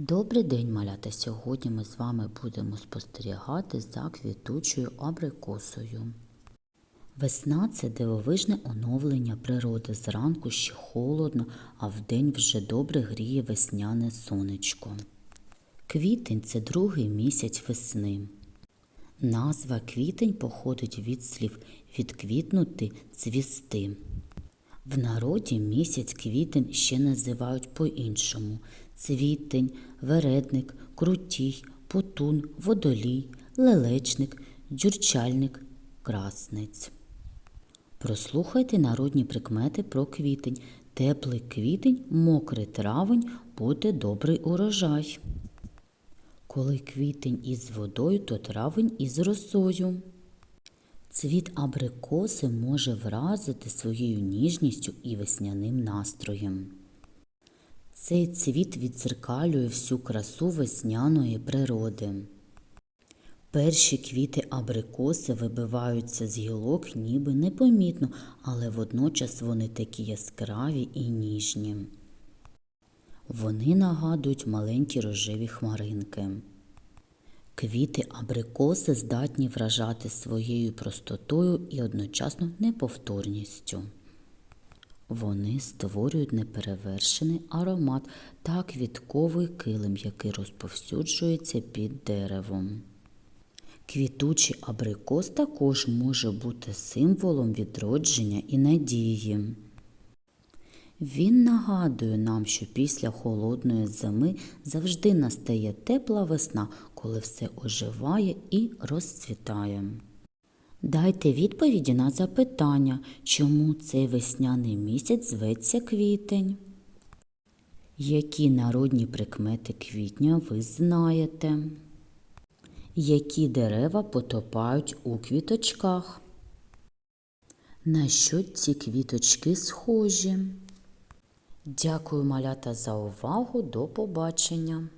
Добрий день, малята! Сьогодні ми з вами будемо спостерігати за квітучою абрикосою. Весна це дивовижне оновлення природи. Зранку ще холодно, а вдень вже добре гріє весняне сонечко. Квітень це другий місяць весни. Назва квітень походить від слів відквітнути цвісти. В народі місяць квітень ще називають по-іншому: цвітень, вередник, крутій, путун, водолій, лелечник, дзюрчальник, красниць. Прослухайте народні прикмети про квітень. Теплий квітень, мокрий травень, буде добрий урожай. Коли квітень із водою, то травень із росою. Цвіт абрикоси може вразити своєю ніжністю і весняним настроєм. Цей цвіт відзеркалює всю красу весняної природи. Перші квіти абрикоси вибиваються з гілок ніби непомітно, але водночас вони такі яскраві і ніжні. Вони нагадують маленькі рожеві хмаринки. Квіти абрикоси здатні вражати своєю простотою і одночасно неповторністю. Вони створюють неперевершений аромат та квітковий килим, який розповсюджується під деревом. Квітучий абрикос також може бути символом відродження і надії. Він нагадує нам, що після холодної зими завжди настає тепла весна, коли все оживає і розцвітає. Дайте відповіді на запитання, чому цей весняний місяць зветься квітень. Які народні прикмети квітня ви знаєте? Які дерева потопають у квіточках? На що ці квіточки схожі? Дякую, малята, за увагу. До побачення!